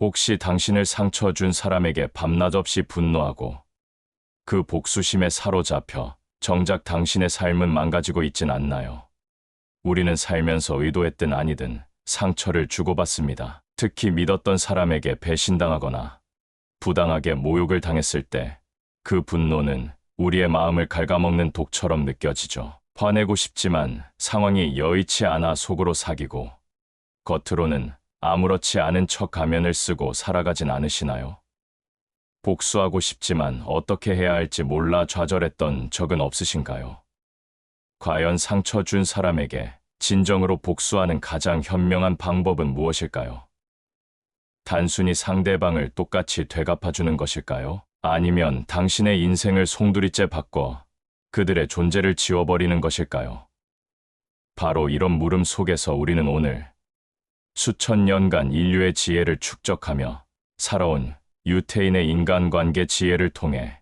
혹시 당신을 상처 준 사람에게 밤낮 없이 분노하고 그 복수심에 사로잡혀 정작 당신의 삶은 망가지고 있진 않나요? 우리는 살면서 의도했든 아니든 상처를 주고받습니다. 특히 믿었던 사람에게 배신당하거나 부당하게 모욕을 당했을 때 그 분노는 우리의 마음을 갉아먹는 독처럼 느껴지죠. 화내고 싶지만 상황이 여의치 않아 속으로 사기고 겉으로는 아무렇지 않은 척 가면을 쓰고 살아가진 않으시나요? 복수하고 싶지만 어떻게 해야 할지 몰라 좌절했던 적은 없으신가요? 과연 상처 준 사람에게 진정으로 복수하는 가장 현명한 방법은 무엇일까요? 단순히 상대방을 똑같이 되갚아주는 것일까요? 아니면 당신의 인생을 송두리째 바꿔 그들의 존재를 지워버리는 것일까요? 바로 이런 물음 속에서 우리는 오늘 수천 년간 인류의 지혜를 축적하며 살아온 유태인의 인간관계 지혜를 통해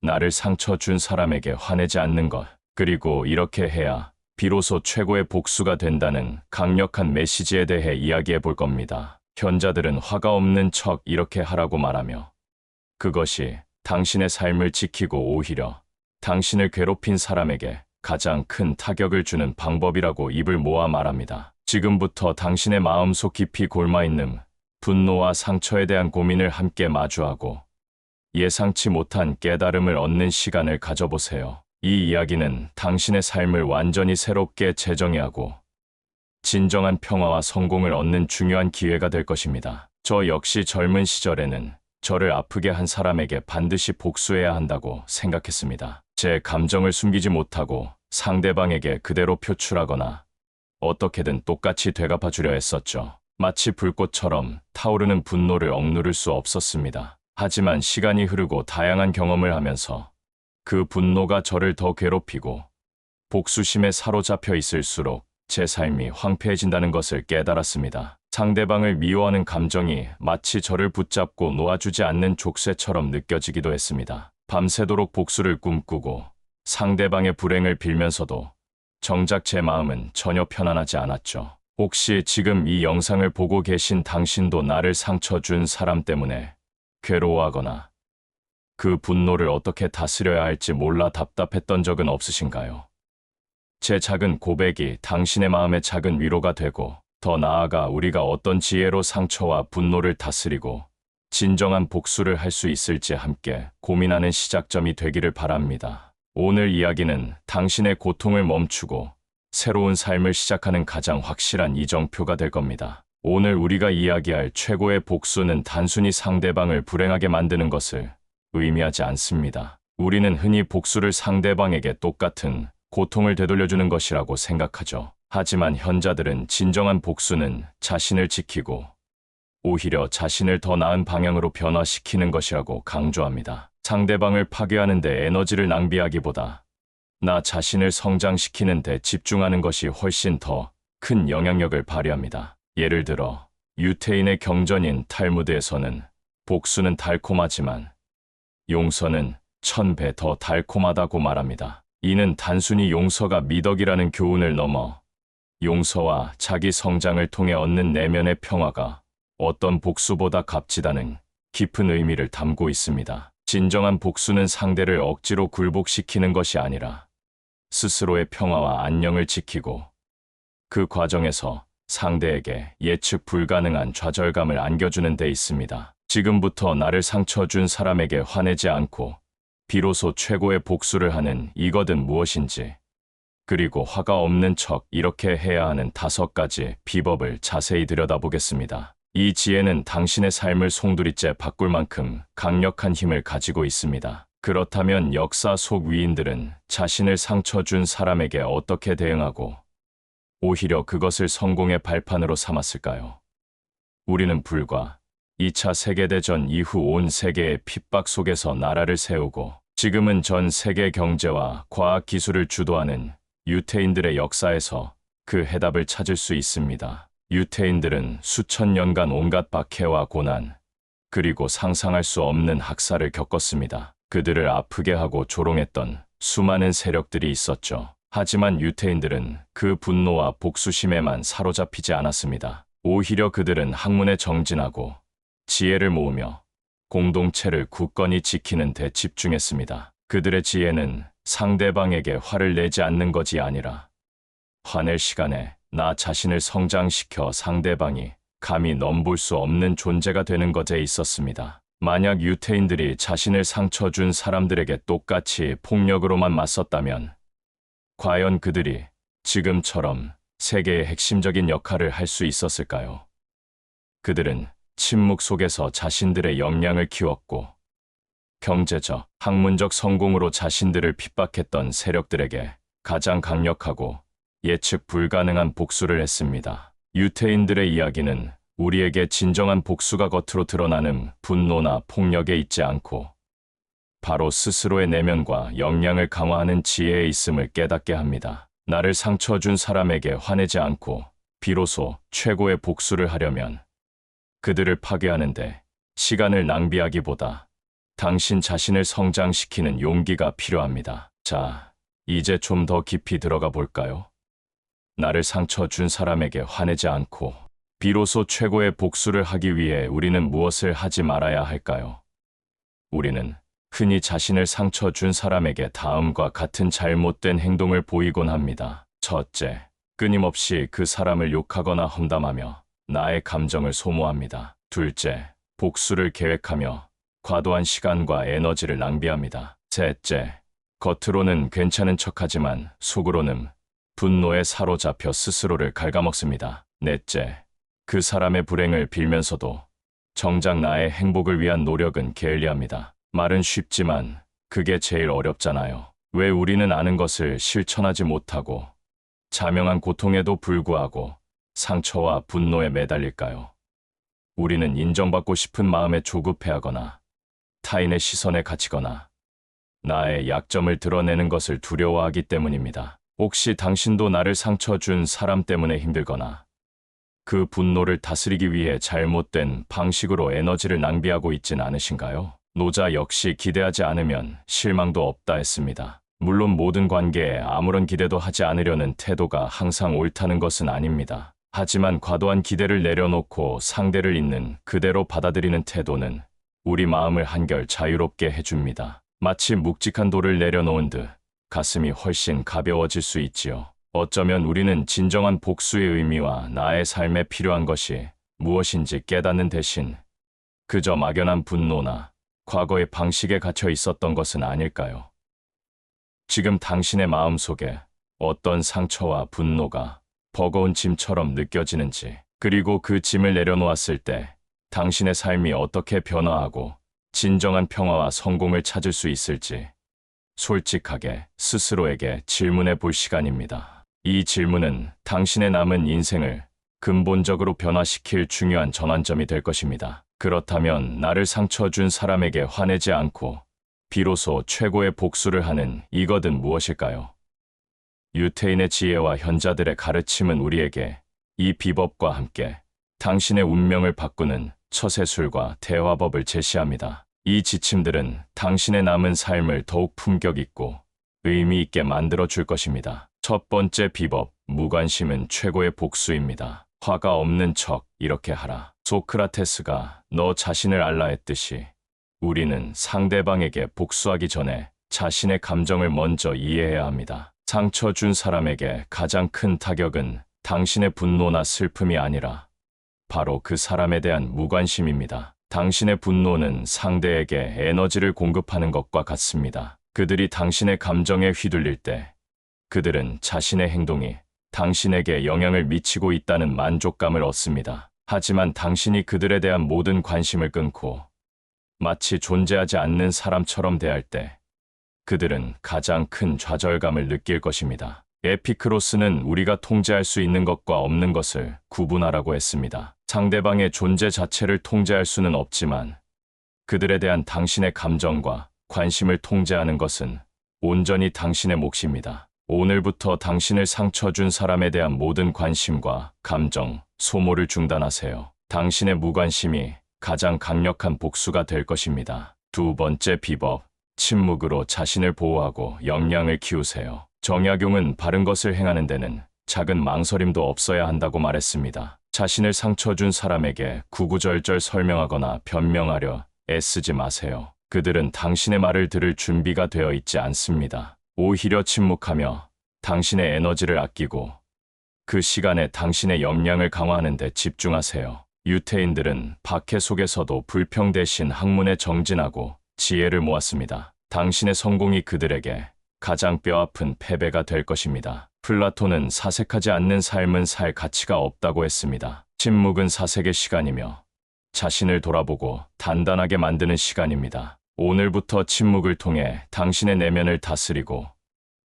나를 상처 준 사람에게 화내지 않는 것, 그리고 이렇게 해야 비로소 최고의 복수가 된다는 강력한 메시지에 대해 이야기해 볼 겁니다. 현자들은 화가 없는 척 이렇게 하라고 말하며 그것이 당신의 삶을 지키고 오히려 당신을 괴롭힌 사람에게 가장 큰 타격을 주는 방법이라고 입을 모아 말합니다. 지금부터 당신의 마음속 깊이 골마있는 분노와 상처에 대한 고민을 함께 마주하고 예상치 못한 깨달음을 얻는 시간을 가져보세요. 이 이야기는 당신의 삶을 완전히 새롭게 재정의하고 진정한 평화와 성공을 얻는 중요한 기회가 될 것입니다. 저 역시 젊은 시절에는 저를 아프게 한 사람에게 반드시 복수해야 한다고 생각했습니다. 제 감정을 숨기지 못하고 상대방에게 그대로 표출하거나 어떻게든 똑같이 되갚아 주려 했었죠. 마치 불꽃처럼 타오르는 분노를 억누를 수 없었습니다. 하지만 시간이 흐르고 다양한 경험을 하면서 그 분노가 저를 더 괴롭히고 복수심에 사로잡혀 있을수록 제 삶이 황폐해진다는 것을 깨달았습니다. 상대방을 미워하는 감정이 마치 저를 붙잡고 놓아주지 않는 족쇄처럼 느껴지기도 했습니다. 밤새도록 복수를 꿈꾸고 상대방의 불행을 빌면서도 정작 제 마음은 전혀 편안하지 않았죠. 혹시 지금 이 영상을 보고 계신 당신도 나를 상처 준 사람 때문에 괴로워하거나 그 분노를 어떻게 다스려야 할지 몰라 답답했던 적은 없으신가요? 제 작은 고백이 당신의 마음에 작은 위로가 되고 더 나아가 우리가 어떤 지혜로 상처와 분노를 다스리고 진정한 복수를 할 수 있을지 함께 고민하는 시작점이 되기를 바랍니다. 오늘 이야기는 당신의 고통을 멈추고 새로운 삶을 시작하는 가장 확실한 이정표가 될 겁니다. 오늘 우리가 이야기할 최고의 복수는 단순히 상대방을 불행하게 만드는 것을 의미하지 않습니다. 우리는 흔히 복수를 상대방에게 똑같은 고통을 되돌려주는 것이라고 생각하죠. 하지만 현자들은 진정한 복수는 자신을 지키고 오히려 자신을 더 나은 방향으로 변화시키는 것이라고 강조합니다. 상대방을 파괴하는 데 에너지를 낭비하기보다 나 자신을 성장시키는 데 집중하는 것이 훨씬 더 큰 영향력을 발휘합니다. 예를 들어 유태인의 경전인 탈무드에서는 복수는 달콤하지만 용서는 천 배 더 달콤하다고 말합니다. 이는 단순히 용서가 미덕이라는 교훈을 넘어 용서와 자기 성장을 통해 얻는 내면의 평화가 어떤 복수보다 값지다는 깊은 의미를 담고 있습니다. 진정한 복수는 상대를 억지로 굴복시키는 것이 아니라 스스로의 평화와 안녕을 지키고 그 과정에서 상대에게 예측 불가능한 좌절감을 안겨주는 데 있습니다. 지금부터 나를 상처 준 사람에게 화내지 않고 비로소 최고의 복수를 하는 이것은 무엇인지 그리고 화가 없는 척 이렇게 해야 하는 다섯 가지 비법을 자세히 들여다보겠습니다. 이 지혜는 당신의 삶을 송두리째 바꿀 만큼 강력한 힘을 가지고 있습니다. 그렇다면 역사 속 위인들은 자신을 상처 준 사람에게 어떻게 대응하고 오히려 그것을 성공의 발판으로 삼았을까요? 우리는 불과 2차 세계대전 이후 온 세계의 핍박 속에서 나라를 세우고 지금은 전 세계 경제와 과학 기술을 주도하는 유태인들의 역사에서 그 해답을 찾을 수 있습니다. 유태인들은 수천 년간 온갖 박해와 고난, 그리고 상상할 수 없는 학살을 겪었습니다. 그들을 아프게 하고 조롱했던 수많은 세력들이 있었죠. 하지만 유태인들은 그 분노와 복수심에만 사로잡히지 않았습니다. 오히려 그들은 학문에 정진하고 지혜를 모으며 공동체를 굳건히 지키는 데 집중했습니다. 그들의 지혜는 상대방에게 화를 내지 않는 것이 아니라 화낼 시간에 나 자신을 성장시켜 상대방이 감히 넘볼 수 없는 존재가 되는 것에 있었습니다. 만약 유태인들이 자신을 상처 준 사람들에게 똑같이 폭력으로만 맞섰다면 과연 그들이 지금처럼 세계의 핵심적인 역할을 할 수 있었을까요? 그들은 침묵 속에서 자신들의 역량을 키웠고 경제적, 학문적 성공으로 자신들을 핍박했던 세력들에게 가장 강력하고 예측 불가능한 복수를 했습니다. 유태인들의 이야기는 우리에게 진정한 복수가 겉으로 드러나는 분노나 폭력에 있지 않고 바로 스스로의 내면과 역량을 강화하는 지혜에 있음을 깨닫게 합니다. 나를 상처 준 사람에게 화내지 않고 비로소 최고의 복수를 하려면 그들을 파괴하는데 시간을 낭비하기보다 당신 자신을 성장시키는 용기가 필요합니다. 자, 이제 좀 더 깊이 들어가 볼까요? 나를 상처 준 사람에게 화내지 않고 비로소 최고의 복수를 하기 위해 우리는 무엇을 하지 말아야 할까요? 우리는 흔히 자신을 상처 준 사람에게 다음과 같은 잘못된 행동을 보이곤 합니다. 첫째, 끊임없이 그 사람을 욕하거나 험담하며 나의 감정을 소모합니다. 둘째, 복수를 계획하며 과도한 시간과 에너지를 낭비합니다. 셋째, 겉으로는 괜찮은 척하지만 속으로는 분노에 사로잡혀 스스로를 갉아먹습니다. 넷째, 그 사람의 불행을 빌면서도 정작 나의 행복을 위한 노력은 게을리합니다. 말은 쉽지만 그게 제일 어렵잖아요. 왜 우리는 아는 것을 실천하지 못하고 자명한 고통에도 불구하고 상처와 분노에 매달릴까요? 우리는 인정받고 싶은 마음에 조급해하거나 타인의 시선에 갇히거나 나의 약점을 드러내는 것을 두려워하기 때문입니다. 혹시 당신도 나를 상처 준 사람 때문에 힘들거나 그 분노를 다스리기 위해 잘못된 방식으로 에너지를 낭비하고 있진 않으신가요? 노자 역시 기대하지 않으면 실망도 없다 했습니다. 물론 모든 관계에 아무런 기대도 하지 않으려는 태도가 항상 옳다는 것은 아닙니다. 하지만 과도한 기대를 내려놓고 상대를 있는 그대로 받아들이는 태도는 우리 마음을 한결 자유롭게 해줍니다. 마치 묵직한 돌을 내려놓은 듯 가슴이 훨씬 가벼워질 수 있지요. 어쩌면 우리는 진정한 복수의 의미와 나의 삶에 필요한 것이 무엇인지 깨닫는 대신 그저 막연한 분노나 과거의 방식에 갇혀 있었던 것은 아닐까요? 지금 당신의 마음 속에 어떤 상처와 분노가 버거운 짐처럼 느껴지는지, 그리고 그 짐을 내려놓았을 때 당신의 삶이 어떻게 변화하고 진정한 평화와 성공을 찾을 수 있을지 솔직하게 스스로에게 질문해 볼 시간입니다. 이 질문은 당신의 남은 인생을 근본적으로 변화시킬 중요한 전환점이 될 것입니다. 그렇다면 나를 상처 준 사람에게 화내지 않고 비로소 최고의 복수를 하는 이것은 무엇일까요? 유태인의 지혜와 현자들의 가르침은 우리에게 이 비법과 함께 당신의 운명을 바꾸는 처세술과 대화법을 제시합니다. 이 지침들은 당신의 남은 삶을 더욱 품격 있고 의미 있게 만들어 줄 것입니다. 첫 번째 비법, 무관심은 최고의 복수입니다. 화가 없는 척 이렇게 하라. 소크라테스가 너 자신을 알라 했듯이 우리는 상대방에게 복수하기 전에 자신의 감정을 먼저 이해해야 합니다. 상처 준 사람에게 가장 큰 타격은 당신의 분노나 슬픔이 아니라 바로 그 사람에 대한 무관심입니다. 당신의 분노는 상대에게 에너지를 공급하는 것과 같습니다. 그들이 당신의 감정에 휘둘릴 때 그들은 자신의 행동이 당신에게 영향을 미치고 있다는 만족감을 얻습니다. 하지만 당신이 그들에 대한 모든 관심을 끊고 마치 존재하지 않는 사람처럼 대할 때 그들은 가장 큰 좌절감을 느낄 것입니다. 에피크로스는 우리가 통제할 수 있는 것과 없는 것을 구분하라고 했습니다. 상대방의 존재 자체를 통제할 수는 없지만 그들에 대한 당신의 감정과 관심을 통제하는 것은 온전히 당신의 몫입니다. 오늘부터 당신을 상처 준 사람에 대한 모든 관심과 감정, 소모를 중단하세요. 당신의 무관심이 가장 강력한 복수가 될 것입니다. 두 번째 비법, 침묵으로 자신을 보호하고 역량을 키우세요. 정약용은 바른 것을 행하는 데는 작은 망설임도 없어야 한다고 말했습니다. 자신을 상처 준 사람에게 구구절절 설명하거나 변명하려 애쓰지 마세요. 그들은 당신의 말을 들을 준비가 되어 있지 않습니다. 오히려 침묵하며 당신의 에너지를 아끼고 그 시간에 당신의 역량을 강화하는 데 집중하세요. 유태인들은 박해 속에서도 불평 대신 학문에 정진하고 지혜를 모았습니다. 당신의 성공이 그들에게 가장 뼈아픈 패배가 될 것입니다. 플라톤은 사색하지 않는 삶은 살 가치가 없다고 했습니다. 침묵은 사색의 시간이며 자신을 돌아보고 단단하게 만드는 시간입니다. 오늘부터 침묵을 통해 당신의 내면을 다스리고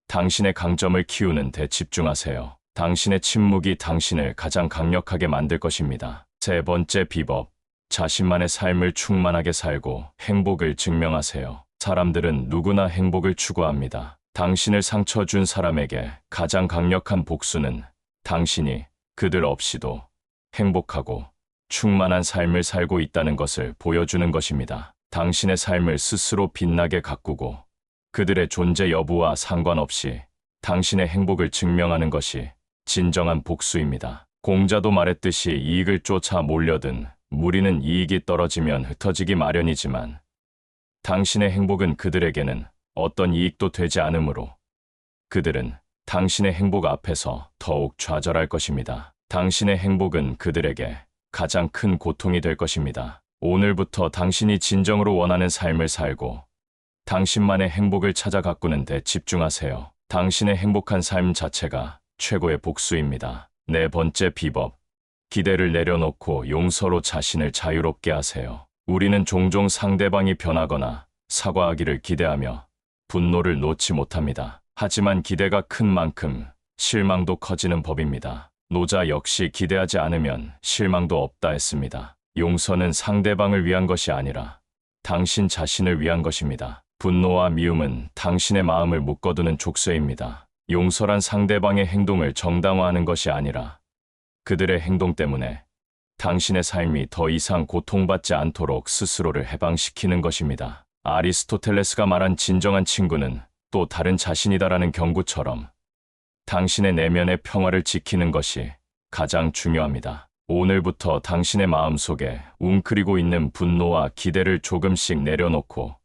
당신의 강점을 키우는 데 집중하세요. 당신의 침묵이 당신을 가장 강력하게 만들 것입니다. 세 번째 비법. 자신만의 삶을 충만하게 살고 행복을 증명하세요. 사람들은 누구나 행복을 추구합니다. 당신을 상처 준 사람에게 가장 강력한 복수는 당신이 그들 없이도 행복하고 충만한 삶을 살고 있다는 것을 보여주는 것입니다. 당신의 삶을 스스로 빛나게 가꾸고 그들의 존재 여부와 상관없이 당신의 행복을 증명하는 것이 진정한 복수입니다. 공자도 말했듯이 이익을 쫓아 몰려든 무리는 이익이 떨어지면 흩어지기 마련이지만 당신의 행복은 그들에게는 어떤 이익도 되지 않으므로 그들은 당신의 행복 앞에서 더욱 좌절할 것입니다. 당신의 행복은 그들에게 가장 큰 고통이 될 것입니다. 오늘부터 당신이 진정으로 원하는 삶을 살고 당신만의 행복을 찾아 가꾸는 데 집중하세요. 당신의 행복한 삶 자체가 최고의 복수입니다. 네 번째 비법. 기대를 내려놓고 용서로 자신을 자유롭게 하세요. 우리는 종종 상대방이 변하거나 사과하기를 기대하며 분노를 놓지 못합니다. 하지만 기대가 큰 만큼 실망도 커지는 법입니다. 노자 역시 기대하지 않으면 실망도 없다 했습니다. 용서는 상대방을 위한 것이 아니라 당신 자신을 위한 것입니다. 분노와 미움은 당신의 마음을 묶어두는 족쇄입니다. 용서란 상대방의 행동을 정당화하는 것이 아니라 그들의 행동 때문에 당신의 삶이 더 이상 고통받지 않도록 스스로를 해방시키는 것입니다. 아리스토텔레스가 말한 진정한 친구는 또 다른 자신이다라는 경구처럼 당신의 내면의 평화를 지키는 것이 가장 중요합니다. 오늘부터 당신의 마음 속에 웅크리고 있는 분노와 기대를 조금씩 내려놓고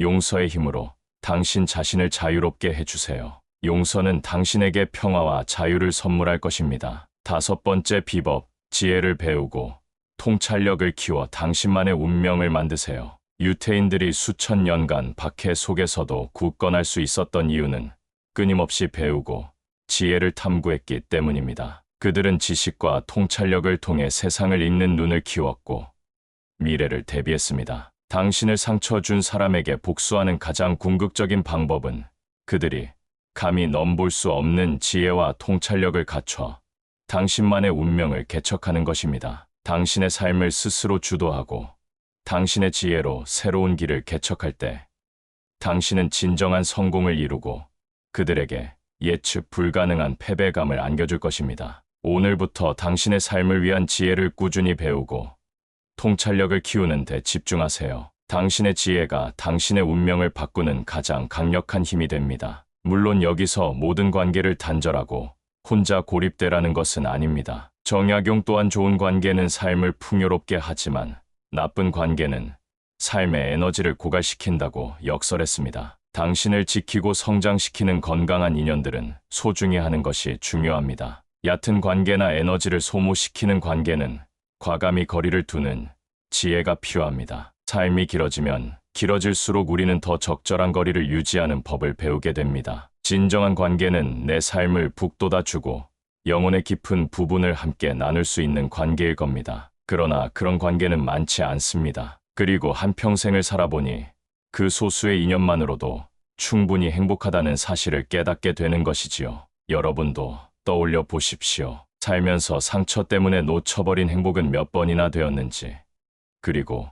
용서의 힘으로 당신 자신을 자유롭게 해주세요. 용서는 당신에게 평화와 자유를 선물할 것입니다. 다섯 번째 비법, 지혜를 배우고 통찰력을 키워 당신만의 운명을 만드세요. 유태인들이 수천 년간 박해 속에서도 굳건할 수 있었던 이유는 끊임없이 배우고 지혜를 탐구했기 때문입니다. 그들은 지식과 통찰력을 통해 세상을 읽는 눈을 키웠고 미래를 대비했습니다. 당신을 상처 준 사람에게 복수하는 가장 궁극적인 방법은 그들이 감히 넘볼 수 없는 지혜와 통찰력을 갖춰 당신만의 운명을 개척하는 것입니다. 당신의 삶을 스스로 주도하고 당신의 지혜로 새로운 길을 개척할 때 당신은 진정한 성공을 이루고 그들에게 예측 불가능한 패배감을 안겨줄 것입니다. 오늘부터 당신의 삶을 위한 지혜를 꾸준히 배우고 통찰력을 키우는 데 집중하세요. 당신의 지혜가 당신의 운명을 바꾸는 가장 강력한 힘이 됩니다. 물론 여기서 모든 관계를 단절하고 혼자 고립되라는 것은 아닙니다. 정약용 또한 좋은 관계는 삶을 풍요롭게 하지만 나쁜 관계는 삶의 에너지를 고갈시킨다고 역설했습니다. 당신을 지키고 성장시키는 건강한 인연들은 소중히 하는 것이 중요합니다. 얕은 관계나 에너지를 소모시키는 관계는 과감히 거리를 두는 지혜가 필요합니다. 삶이 길어지면 길어질수록 우리는 더 적절한 거리를 유지하는 법을 배우게 됩니다. 진정한 관계는 내 삶을 북돋아주고 영혼의 깊은 부분을 함께 나눌 수 있는 관계일 겁니다. 그러나 그런 관계는 많지 않습니다. 그리고 한평생을 살아보니 그 소수의 인연만으로도 충분히 행복하다는 사실을 깨닫게 되는 것이지요. 여러분도 떠올려 보십시오. 살면서 상처 때문에 놓쳐버린 행복은 몇 번이나 되었는지, 그리고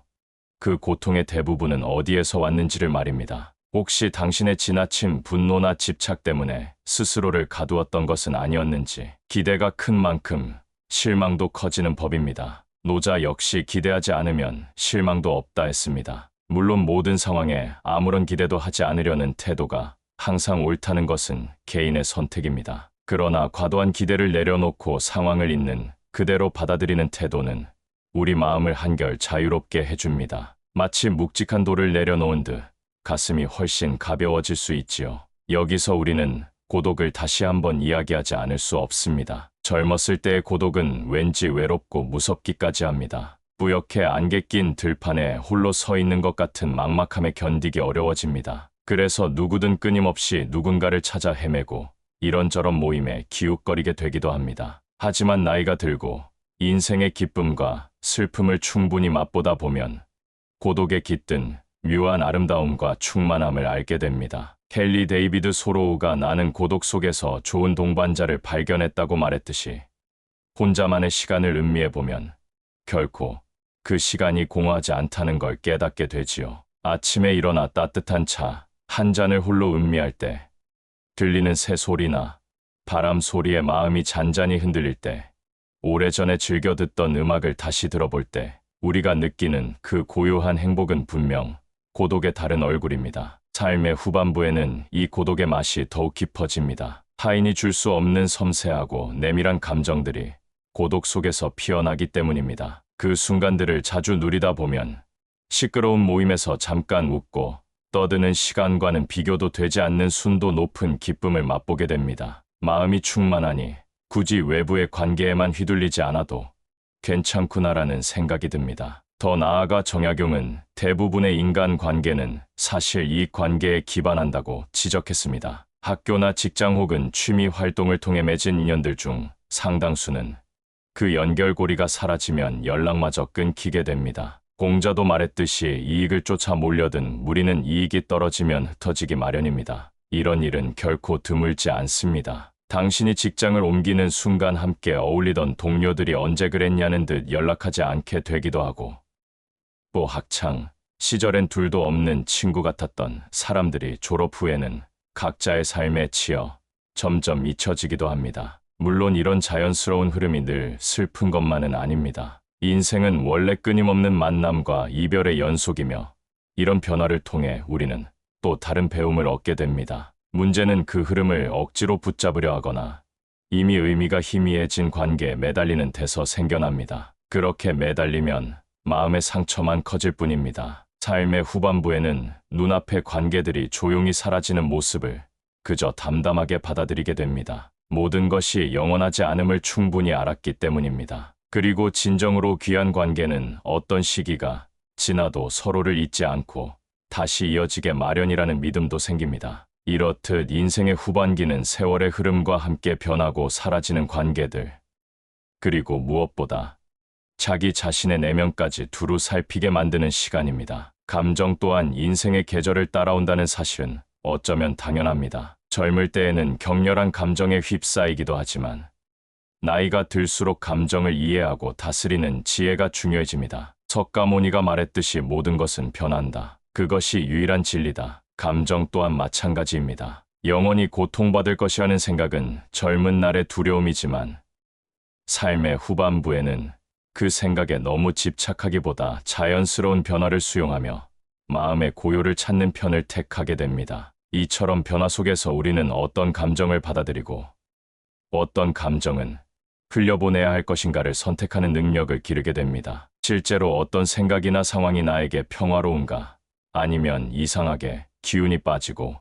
그 고통의 대부분은 어디에서 왔는지를 말입니다. 혹시 당신의 지나친 분노나 집착 때문에 스스로를 가두었던 것은 아니었는지, 기대가 큰 만큼 실망도 커지는 법입니다. 노자 역시 기대하지 않으면 실망도 없다 했습니다. 물론 모든 상황에 아무런 기대도 하지 않으려는 태도가 항상 옳다는 것은 개인의 선택입니다. 그러나 과도한 기대를 내려놓고 상황을 잊는 그대로 받아들이는 태도는 우리 마음을 한결 자유롭게 해줍니다. 마치 묵직한 돌을 내려놓은 듯 가슴이 훨씬 가벼워질 수 있지요. 여기서 우리는 고독을 다시 한번 이야기하지 않을 수 없습니다. 젊었을 때의 고독은 왠지 외롭고 무섭기까지 합니다. 뿌옇게 안개 낀 들판에 홀로 서 있는 것 같은 막막함에 견디기 어려워집니다. 그래서 누구든 끊임없이 누군가를 찾아 헤매고 이런저런 모임에 기웃거리게 되기도 합니다. 하지만 나이가 들고 인생의 기쁨과 슬픔을 충분히 맛보다 보면 고독에 깃든 묘한 아름다움과 충만함을 알게 됩니다. 켈리 데이비드 소로우가 나는 고독 속에서 좋은 동반자를 발견했다고 말했듯이 혼자만의 시간을 음미해 보면 결코 그 시간이 공허하지 않다는 걸 깨닫게 되지요. 아침에 일어나 따뜻한 차 한 잔을 홀로 음미할 때 들리는 새 소리나 바람 소리에 마음이 잔잔히 흔들릴 때 오래전에 즐겨 듣던 음악을 다시 들어볼 때 우리가 느끼는 그 고요한 행복은 분명 고독의 다른 얼굴입니다. 삶의 후반부에는 이 고독의 맛이 더욱 깊어집니다. 타인이 줄 수 없는 섬세하고 내밀한 감정들이 고독 속에서 피어나기 때문입니다. 그 순간들을 자주 누리다 보면 시끄러운 모임에서 잠깐 웃고 떠드는 시간과는 비교도 되지 않는 순도 높은 기쁨을 맛보게 됩니다. 마음이 충만하니 굳이 외부의 관계에만 휘둘리지 않아도 괜찮구나라는 생각이 듭니다. 더 나아가 정약용은 대부분의 인간 관계는 사실 이 관계에 기반한다고 지적했습니다. 학교나 직장 혹은 취미 활동을 통해 맺은 인연들 중 상당수는 그 연결고리가 사라지면 연락마저 끊기게 됩니다. 공자도 말했듯이 이익을 쫓아 몰려든 무리는 이익이 떨어지면 흩어지기 마련입니다. 이런 일은 결코 드물지 않습니다. 당신이 직장을 옮기는 순간 함께 어울리던 동료들이 언제 그랬냐는 듯 연락하지 않게 되기도 하고, 또 학창 시절엔 둘도 없는 친구 같았던 사람들이 졸업 후에는 각자의 삶에 치여 점점 잊혀지기도 합니다. 물론 이런 자연스러운 흐름이 늘 슬픈 것만은 아닙니다. 인생은 원래 끊임없는 만남과 이별의 연속이며 이런 변화를 통해 우리는 또 다른 배움을 얻게 됩니다. 문제는 그 흐름을 억지로 붙잡으려 하거나 이미 의미가 희미해진 관계에 매달리는 데서 생겨납니다. 그렇게 매달리면 마음의 상처만 커질 뿐입니다. 삶의 후반부에는 눈앞의 관계들이 조용히 사라지는 모습을 그저 담담하게 받아들이게 됩니다. 모든 것이 영원하지 않음을 충분히 알았기 때문입니다. 그리고 진정으로 귀한 관계는 어떤 시기가 지나도 서로를 잊지 않고 다시 이어지게 마련이라는 믿음도 생깁니다. 이렇듯 인생의 후반기는 세월의 흐름과 함께 변하고 사라지는 관계들, 그리고 무엇보다 자기 자신의 내면까지 두루 살피게 만드는 시간입니다. 감정 또한 인생의 계절을 따라온다는 사실은 어쩌면 당연합니다. 젊을 때에는 격렬한 감정에 휩싸이기도 하지만 나이가 들수록 감정을 이해하고 다스리는 지혜가 중요해집니다. 석가모니가 말했듯이 모든 것은 변한다. 그것이 유일한 진리다. 감정 또한 마찬가지입니다. 영원히 고통받을 것이라는 생각은 젊은 날의 두려움이지만 삶의 후반부에는 그 생각에 너무 집착하기보다 자연스러운 변화를 수용하며 마음의 고요를 찾는 편을 택하게 됩니다. 이처럼 변화 속에서 우리는 어떤 감정을 받아들이고 어떤 감정은 흘려보내야 할 것인가를 선택하는 능력을 기르게 됩니다. 실제로 어떤 생각이나 상황이 나에게 평화로운가 아니면 이상하게 기운이 빠지고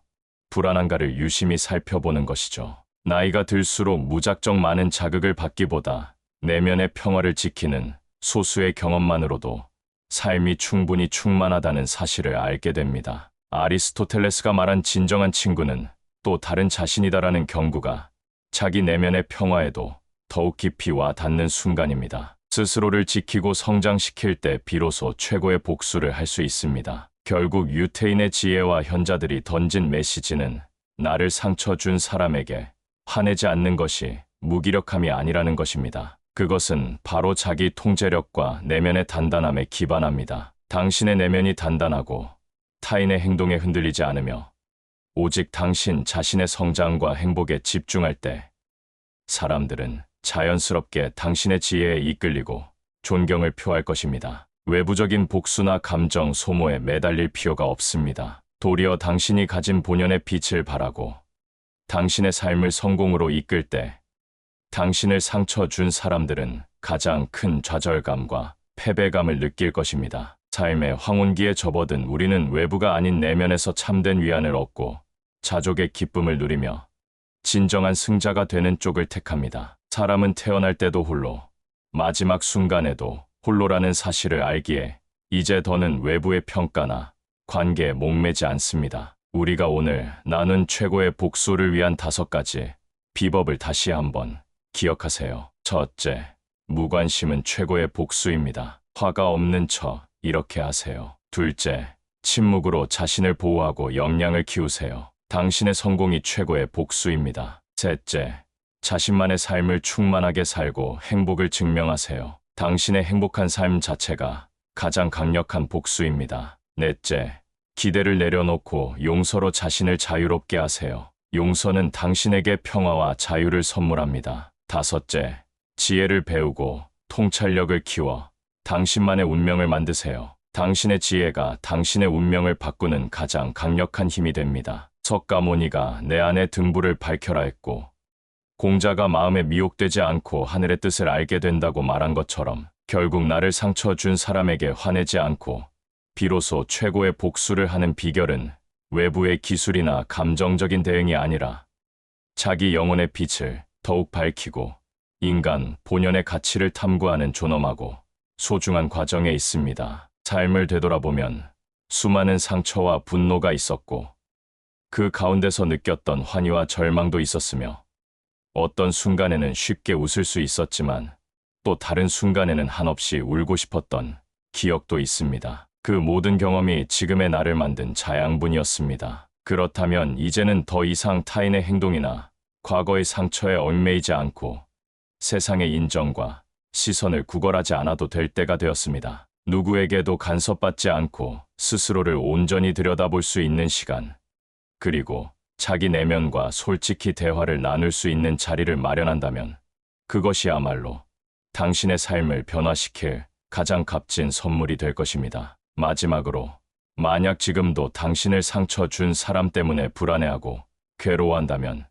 불안한가를 유심히 살펴보는 것이죠. 나이가 들수록 무작정 많은 자극을 받기보다 내면의 평화를 지키는 소수의 경험만으로도 삶이 충분히 충만하다는 사실을 알게 됩니다. 아리스토텔레스가 말한 진정한 친구는 또 다른 자신이다라는 경구가 자기 내면의 평화에도 더욱 깊이 와 닿는 순간입니다. 스스로를 지키고 성장시킬 때 비로소 최고의 복수를 할 수 있습니다. 결국 유태인의 지혜와 현자들이 던진 메시지는 나를 상처 준 사람에게 화내지 않는 것이 무기력함이 아니라는 것입니다. 그것은 바로 자기 통제력과 내면의 단단함에 기반합니다. 당신의 내면이 단단하고 타인의 행동에 흔들리지 않으며 오직 당신 자신의 성장과 행복에 집중할 때 사람들은 자연스럽게 당신의 지혜에 이끌리고 존경을 표할 것입니다. 외부적인 복수나 감정 소모에 매달릴 필요가 없습니다. 도리어 당신이 가진 본연의 빛을 바라고 당신의 삶을 성공으로 이끌 때 당신을 상처 준 사람들은 가장 큰 좌절감과 패배감을 느낄 것입니다. 삶의 황혼기에 접어든 우리는 외부가 아닌 내면에서 참된 위안을 얻고 자족의 기쁨을 누리며 진정한 승자가 되는 쪽을 택합니다. 사람은 태어날 때도 홀로, 마지막 순간에도 홀로라는 사실을 알기에 이제 더는 외부의 평가나 관계에 목매지 않습니다. 우리가 오늘 나눈 최고의 복수를 위한 다섯 가지 비법을 다시 한번 기억하세요. 첫째, 무관심은 최고의 복수입니다. 화가 없는 척 이렇게 하세요. 둘째, 침묵으로 자신을 보호하고 역량을 키우세요. 당신의 성공이 최고의 복수입니다. 셋째, 자신만의 삶을 충만하게 살고 행복을 증명하세요. 당신의 행복한 삶 자체가 가장 강력한 복수입니다. 넷째, 기대를 내려놓고 용서로 자신을 자유롭게 하세요. 용서는 당신에게 평화와 자유를 선물합니다. 다섯째, 지혜를 배우고 통찰력을 키워 당신만의 운명을 만드세요. 당신의 지혜가 당신의 운명을 바꾸는 가장 강력한 힘이 됩니다. 석가모니가 내 안의 등불을 밝혀라 했고, 공자가 마음에 미혹되지 않고 하늘의 뜻을 알게 된다고 말한 것처럼 결국 나를 상처 준 사람에게 화내지 않고 비로소 최고의 복수를 하는 비결은 외부의 기술이나 감정적인 대응이 아니라 자기 영혼의 빛을 더욱 밝히고 인간 본연의 가치를 탐구하는 존엄하고 소중한 과정에 있습니다. 삶을 되돌아보면 수많은 상처와 분노가 있었고 그 가운데서 느꼈던 환희와 절망도 있었으며 어떤 순간에는 쉽게 웃을 수 있었지만 또 다른 순간에는 한없이 울고 싶었던 기억도 있습니다. 그 모든 경험이 지금의 나를 만든 자양분이었습니다. 그렇다면 이제는 더 이상 타인의 행동이나 과거의 상처에 얽매이지 않고 세상의 인정과 시선을 구걸하지 않아도 될 때가 되었습니다. 누구에게도 간섭받지 않고 스스로를 온전히 들여다볼 수 있는 시간, 그리고 자기 내면과 솔직히 대화를 나눌 수 있는 자리를 마련한다면 그것이야말로 당신의 삶을 변화시킬 가장 값진 선물이 될 것입니다. 마지막으로, 만약 지금도 당신을 상처 준 사람 때문에 불안해하고 괴로워한다면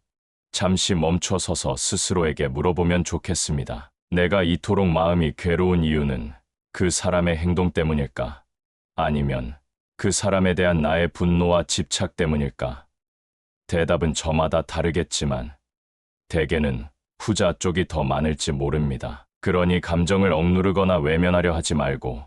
잠시 멈춰 서서 스스로에게 물어보면 좋겠습니다. 내가 이토록 마음이 괴로운 이유는 그 사람의 행동 때문일까? 아니면 그 사람에 대한 나의 분노와 집착 때문일까? 대답은 저마다 다르겠지만 대개는 후자 쪽이 더 많을지 모릅니다. 그러니 감정을 억누르거나 외면하려 하지 말고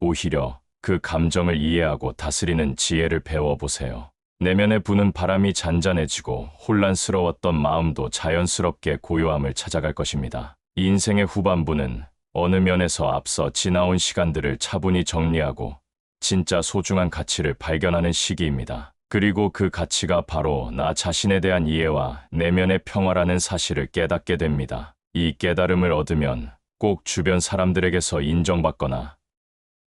오히려 그 감정을 이해하고 다스리는 지혜를 배워보세요. 내면에 부는 바람이 잔잔해지고 혼란스러웠던 마음도 자연스럽게 고요함을 찾아갈 것입니다. 인생의 후반부는 어느 면에서 앞서 지나온 시간들을 차분히 정리하고 진짜 소중한 가치를 발견하는 시기입니다. 그리고 그 가치가 바로 나 자신에 대한 이해와 내면의 평화라는 사실을 깨닫게 됩니다. 이 깨달음을 얻으면 꼭 주변 사람들에게서 인정받거나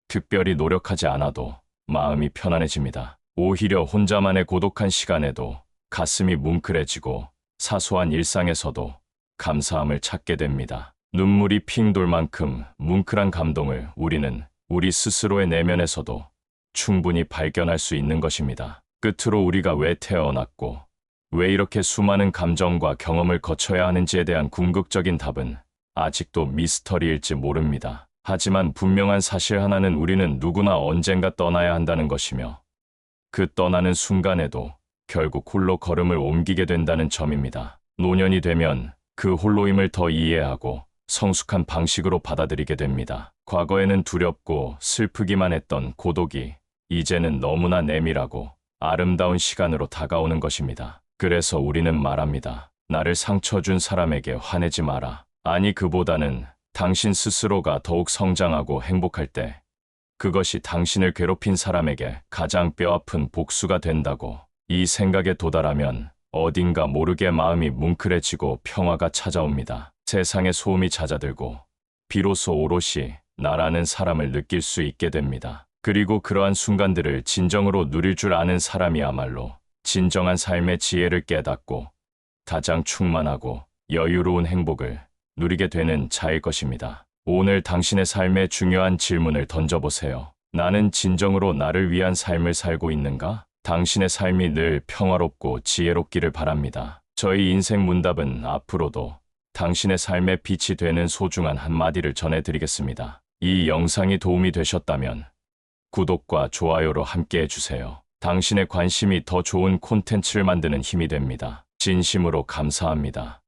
특별히 노력하지 않아도 마음이 편안해집니다. 오히려 혼자만의 고독한 시간에도 가슴이 뭉클해지고 사소한 일상에서도 감사함을 찾게 됩니다. 눈물이 핑 돌 만큼 뭉클한 감동을 우리는 우리 스스로의 내면에서도 충분히 발견할 수 있는 것입니다. 끝으로 우리가 왜 태어났고 왜 이렇게 수많은 감정과 경험을 거쳐야 하는지에 대한 궁극적인 답은 아직도 미스터리일지 모릅니다. 하지만 분명한 사실 하나는 우리는 누구나 언젠가 떠나야 한다는 것이며 그 떠나는 순간에도 결국 홀로 걸음을 옮기게 된다는 점입니다. 노년이 되면 그 홀로임을 더 이해하고 성숙한 방식으로 받아들이게 됩니다. 과거에는 두렵고 슬프기만 했던 고독이 이제는 너무나 내밀하고 아름다운 시간으로 다가오는 것입니다. 그래서 우리는 말합니다. 나를 상처 준 사람에게 화내지 마라. 아니 그보다는 당신 스스로가 더욱 성장하고 행복할 때 그것이 당신을 괴롭힌 사람에게 가장 뼈아픈 복수가 된다고 이 생각에 도달하면 어딘가 모르게 마음이 뭉클해지고 평화가 찾아옵니다. 세상의 소음이 잦아들고 비로소 오롯이 나라는 사람을 느낄 수 있게 됩니다. 그리고 그러한 순간들을 진정으로 누릴 줄 아는 사람이야말로 진정한 삶의 지혜를 깨닫고 가장 충만하고 여유로운 행복을 누리게 되는 자일 것입니다. 오늘 당신의 삶에 중요한 질문을 던져보세요. 나는 진정으로 나를 위한 삶을 살고 있는가? 당신의 삶이 늘 평화롭고 지혜롭기를 바랍니다. 저희 인생 문답은 앞으로도 당신의 삶에 빛이 되는 소중한 한마디를 전해드리겠습니다. 이 영상이 도움이 되셨다면 구독과 좋아요로 함께 해주세요. 당신의 관심이 더 좋은 콘텐츠를 만드는 힘이 됩니다. 진심으로 감사합니다.